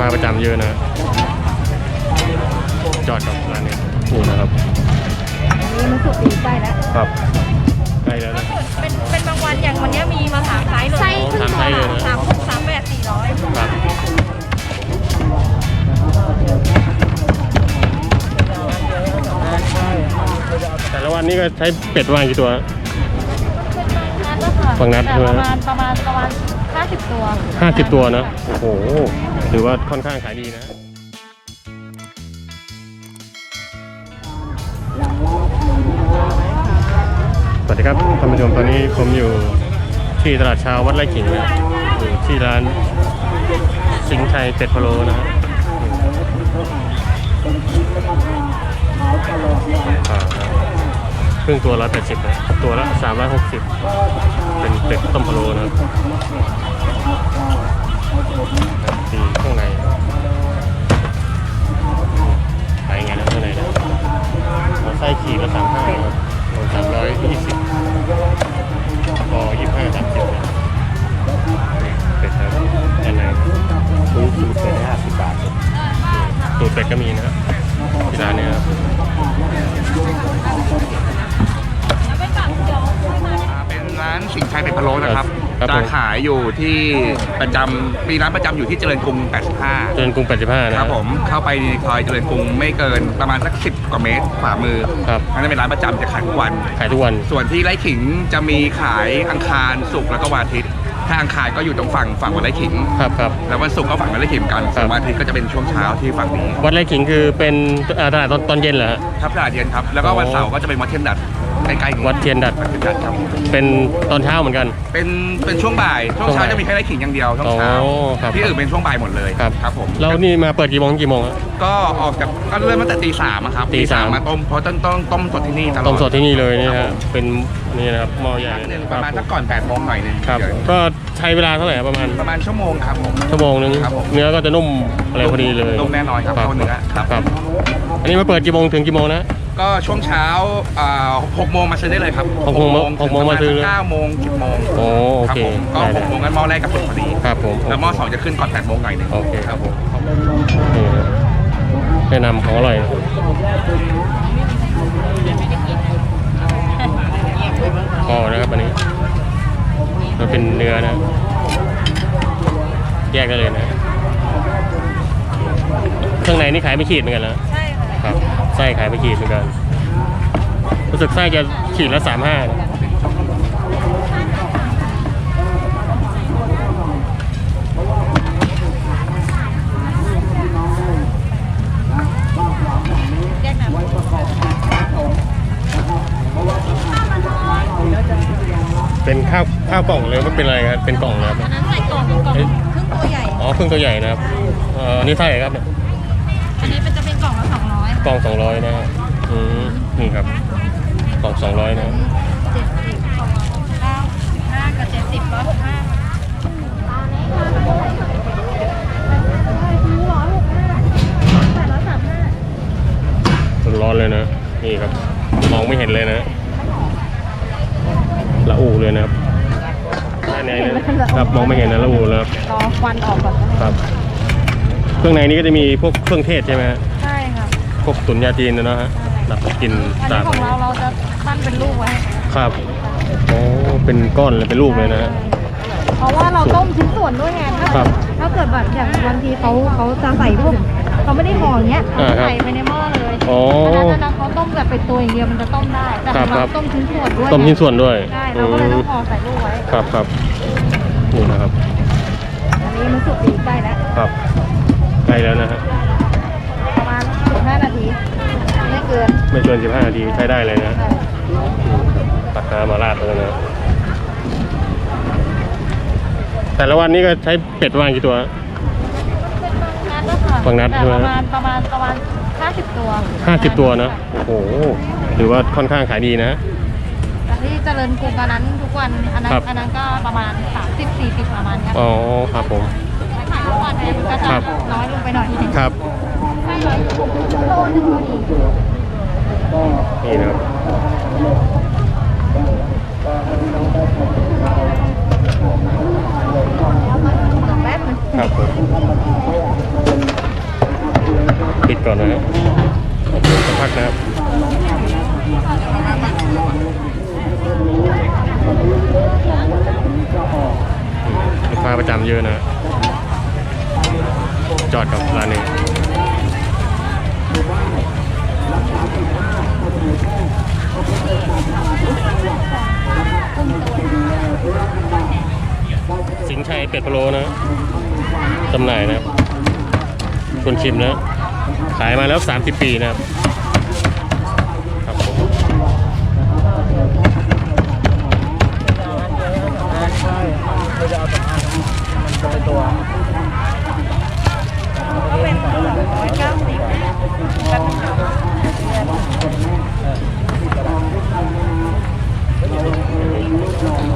มาประจำเยอะนะ จอดกับร้านนี้นี่นะครับอันนี้มันสุกดีใกล้แล้วครับใกล้แล้วนะเป็นเป็นบางวันอย่างวันเนี้ยมีมาสามไซส์เลยไส้ครึ่งสามไส้ตัวเลยนะสามหกสามแปดสี่ร้อยครับแต่ละวันนี้ก็ใช้เป็ดประมาณกี่ตัว ฝั่งนัดแต่ใช่ไหมประมาณประมาณประมาณ ห้าสิบตัวห้าสิบตัวนะ โอ้โห ถือว่าค่อนข้างขายดีนะ สวัสดีครับท่านผู้ชมตอนนี้ผมอยู่ที่ตลาดเช้าวัดไร่ขิงนะอยู่ที่ร้านสิงห์ชัยเป็ดพะโลนะฮะอ่า ครึ่งตัวละ80นะตัวละ360เป็นเป็ดต้มพะโล้นะครับตีข้างในไปไงนะข้างในนะหัวไส้ขีดละสามห้าครับรวมสามร้อยยี่สิบพอยี่ห้าสามสิบนะนี่เป็ดครับด้านในซื้อสี่เป็ดห้าสิบบาทตูดเป็ดก็มีนะครับ ร้านสิงห์ชัยเป็ดพะโล้นะครับครับผมจะขายอยู่ที่ประจำมีร้านประจำอยู่ที่เจริญกรุง 85 เจริญกรุง 85 นะครับผมเข้าไปในซอยเจริญกรุงไม่เกินประมาณสัก10กว่าเมตรขวามือครับ นั่นเป็นร้านประจำจะขายทุกวัน ขายทุกวัน ส่วนที่ไร่ขิงจะมีขายอังคารศุกร์แล้วก็วันอาทิตย์ ถ้าอังคารก็อยู่ตรงฝั่งฝั่งวันไร่ขิง ครับครับ แล้ววันศุกร์ก็ฝั่งวันไร่ขิงกันครัส่บวนวันอาทิตย์ก็จะเป็นช่วงเช้าที่ฝั่งนี้วัดไร่ขิงคือเป็นอ่าตลาดตอนตอนเย็นเหรอฮะ ครับตลาดเย็นครับ แล้วก็วันเสาร์ก็จะเป็นวัดเทียนดัด ใกล้ๆนี้วัดเทียนดัด วัดเทียนดัดครับเป็นตอนเช้าเหมือนกัน เป็นเป็นช่วงบ่ายช่วงเช้าช่วงบ่ายจะมีแค่ไร่ขิงอย่างเดียวช่วงเช้าอ๋อครับ ที่อื่นเป็นช่วงบ่ายหมดเลยครับครับผม แล้วนี่มาเปิดกี่โมงถึงกี่โมงฮะก็ออกจากก็เริ่มตั้งแต่ตีสามอะครับตีสาม มาต้มเพราะต้องต้องต้มสดที่นี่ตลอดต้มสดที่นี่เลยนี่ครัฮะบผมเป็นนี่นะครับหม้อใหญ่ครั้งหนึ่งคปรัระบมาณสักก่อน8ปดโมงหน่อยหนึงครับเดี๋ยวก็ใช้เวลาเท่าไหร่ประมาณประมาณชั่วโมงครับผม ชั่วโมงนึงครับผม เนื้อก็จะนุ่มอะไรพอดีเลยนุ่มแน่นอนครับเข้าเนื้อครับ ครับ อันนี้มาเปิดกี่โมงถึงกี่โมงนะ ก็ช่วงเช้าอ่าหกโมงมาซื้อได้เลยครับหกโมงหกโมงมาซื้อเลยเก้าโมงสิบโมงโอ้โอครับเคผมก็ได้หกโมงกันหม้อแรกกับสุดพอดีครับผมแล้วหม้อสองจะขึ้นก่อนแปดโมงหน่อยหนึงโอเค ครับผมนี่นะแนะนำของอร่อยนะพอนะครับอันนี้ มันเป็นเนื้อนะ แยกกันเลยนะ เครื่องในนี่ขายไม่ขีดเหมือนกันนะใช่ค่ะ ครับ ไส้ขายไม่ขีดเหมือนกันรู้สึกไส้จะขีดละสามห้าแยกน้เป็นข้าวข้าวกล่องเลยมันเป็นอะไรครับเป็นกล่องนะครับำอันนั้นใส่กล่องกล่องครึ่งตัวใหญ่อ๋อเครื่องตัวใหญ่นะครับเอ่ออันนี้เท่าไหร่ครับเนี่ยอันนี้เป็นจะเป็น กล่องละสองร้อยกล่องสองร้อยนะฮะอืมนี่ครับกล่องสองร้อยนะเจ็ดสิบสองร้อยหกสิบเก้าสิบห้ากับเจ็ดสิบร้อยหกห้าร้อนๆเลยนะ นี่ครับ มองไม่เห็นเลยนะละอูเลยนะครับด้านในนะครับมองไม่เห็นนะละอูแล้วครับรอควันออกก่อนครับ เครื่องในนี้ก็จะมีพวกเครื่องเทศใช่ไหมฮะใช่ค่ะ พวกตุ๋นยาจีนนะเนาะฮะแบบกินอันตานี้มของเราเราจะปั้นเป็นลูกไว้ ครับโอ้เป็นก้อนเลยเป็นลูกเลยนะฮะ เพราะว่าเราต้มชิ้นส่วนด้วยไงถ้าครับถ้าเกิดแบบอย่างบางทีเขาเขาจะใส่พวกเขาไม่ได้ห่ออย่างเงี้ยอ่าครับใส่ไปในหม้อเลยอ๋ออันนั้นอันนั้นเขาต้มแบบเป็นตัวอย่างเดียวมันจะต้มได้ แต่คขรัอบงครัเราบ ต้มชิ้นส่วนด้วยต้มชิ้นส่วนด้วยใช่เราก็เลยต้องห่อใส่ลูกไว้ ครับครับนี่นะครับ อันนี้มันสุกดีใกล้แล้วครับใกล้แล้วนะฮะประมาณ15นาทีไม่ เกินไม่เกิน 15 นาทีใช้ได้เลยนะใช่ตักน้ำมาราดเลยนะแต่ละวันนี้ก็ใช้เป็ดประมาณกี่ตัวนัดก็ค่ะบางนัดแต่ใช่ไหม ประมาณประมาณประมาณห้าสิบตัว50 ตัวนะโอ้โหถือว่าค่อนข้างขายดีนะ แต่ที่เจริญกรุงอันนั้นทุกวันอันนั้นครับ อันนั้นก็ประมาณสามสิบสี่สิบประมาณเนี้ยอ๋อครับผม ขายทุกวันเนี่ยมันก็จะครับ น้อยลงไปหน่อยครับ ใช่ร้อยโลนึงพอดี นี่นะครับแป๊บนึงครับผมก่อนนะครับพักนะครับลูกค้าประจำเยอะนะ จอดกับร้านนี้ สิงห์ชัย เป็ดพะโล้นะจำหน่ายนะคนชิมนะ ขายมาแล้ว 30 ปีนะครับครับผม ก็เป็นร้อยเก้าสิบแบบ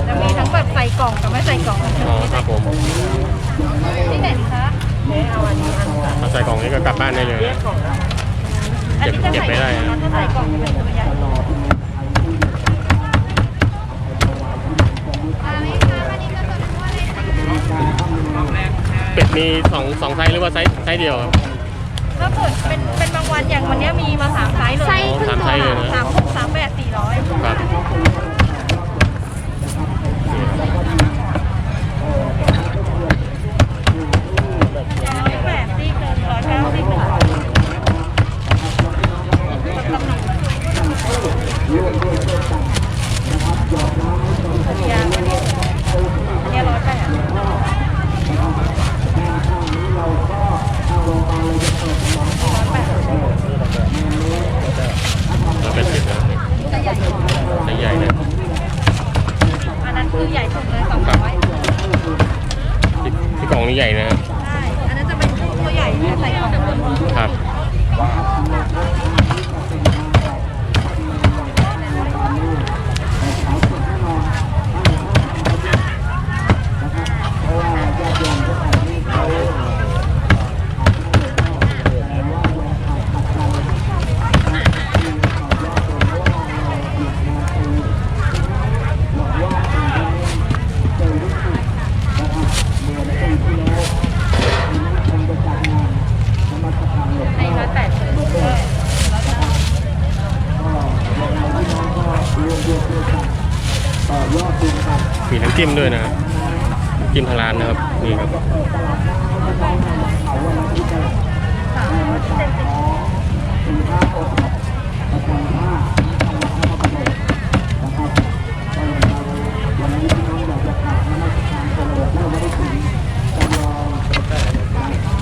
จะมีทั้งแบบใส่กล่องกับไม่ใส่กล่องอ๋อครับผมที่ไหนดีคะเอาอันนี้อันนี้เอาใส่กล่องนี้ก็กลับบ้านได้เลยนะอันนี้จะเก็บใส่ไม่ได้นะ ถ้าใส่กล่องจะเป็นตัวใหญ่เป็ดมีสองสองไซส์หรือว่าไซส์ไซส์เดียวครับ ถ้าเกิดเป็นเป็นบางวันอย่างวันเนี้ยมีมาสามไซส์เลยไส้ครึ่งสามตัไซวส์เลยนะ สามหกสามแปดสี่ร้อยครับ แปดซี กเลยร้อยเก้าสิบยาอันนี้อันนี้ร้อยแปดแล้วเป็นสิบนะใหญ่นะอันนั้นคือใหญ่สุดเลยสองร้อยที่ที่กล่องนี้ใหญ่นะ ใช่ อันนั้นจะเป็นกุ้งตัวใหญ่เนี่ยใส่กล่อง ครับ ในร้อยแปดเลย มีน้ำจิ้มด้วยนะจิ้มทางร้านนะครับนี่ครับ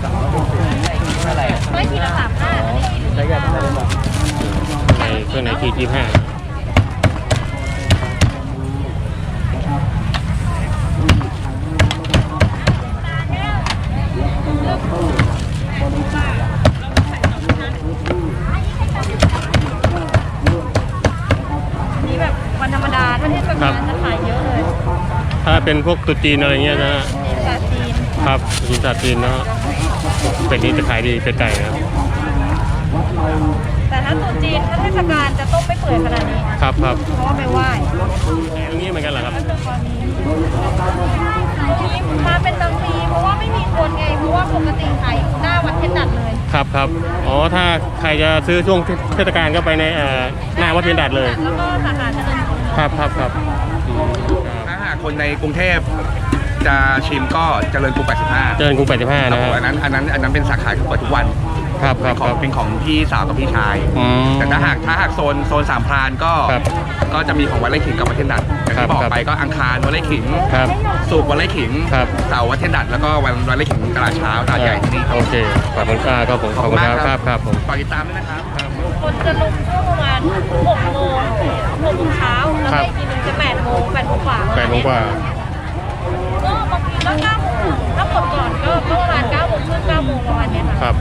สามร้อยเจ็ดสิบ ไม่ทีละสามห้าอันนี้ทีละยี่ห้า ในเครื่องในทีที่ห้า นี่แบบวันธรรมดาถ้าเทศกาลจะขายเยอะเลย ถ้า เป็นพวกตุ๊จีนอะไรเงี้ยนะฮะนี่ซาจีนครับจีนศาสตร์จีนเนาะเป็ดนี้จะขายดีเป็ดไก่นะครับแต่ถ้าตุ๊จีนถ้าเทศกาลจะต้มไม่เปื่อยขนาดนี้ ครับครับเพราะว่าไปไหว้ตรงนี้เหมือนกันเหรอครับก็คือตอนนี้มาเป็นบางปีเพราะว่าไม่มีคนไงเพราะว่าปกติขายอยู่หน้าวัดเทนดัดเลยครับครับอ๋อถ้าใครจะซื้อช่วงเทศกาลก็ไปในเอ่อหน้าวัดเพียนดัดเลยแล้วก็สาขาเจริญกรุงครับครับครับอืมครับถ้าหาก คนในกรุงเทพจะชิมก็เจริญกรุง85เจริญกรุง85ครันะบผมฮะอันนั้นอันนั้นอันนั้นเป็นสาขาที่เปิดทุกวันครับคเป็รันบขอคงรับ เป็นของพี่สาวกับพี่ชาย อืมแต่ถ้าหากถ้าหากโซนโซนสามพรานก็ครับก็จะมีของวัดไร่ขิงกับวัดเทนดัดอย่างครับที่บอกครับ ไปก็อังคารวัดไร่ขิงครับ สุกร์วัดไร่ขิงครับ เสาร์วัดเทนดัดแล้วก็วันวันไร่ขิงตลาดเช้าตลาดใหญ่ที่นี่ครับ โอเคขอบคุณครับครับผมขอบคุณครับครับครับผม ฝากติดตามด้วยนะครับ คนจะลงช่วงประมาณ6โมง6โมงเช้าแล้วก็อีกทีหนึงจะ8โมง8โมง กว่าแปดโมงกว่าก็บางทีก็9โมงถ้าหมดก่อนก็ก็ประมาณ9โมงครึ่ง9โมงประมาณเนี้ยคค่ะรับ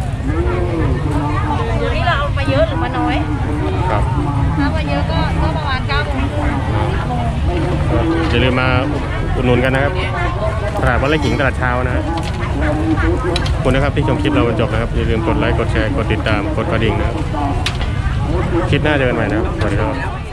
อยู่ที่เราเอามาเยอะหรือมาน้อยครับถ้ามาเยอะก็ก็ประมาณ9โมงครึ่ง10โมงอย่าลืมมาอุดหนุนกันนะครับตลาดวัดไร่ขิงตลาดเช้านะฮะขอบคุณนะครับที่ชมคลิปเราจนจบนะครับอย่าลืมกดไลค์กดแชร์กดติดตามกดกระดิ่งนะครับคลิปหน้าเจอกันใหม่นะครับสวัสดีครับ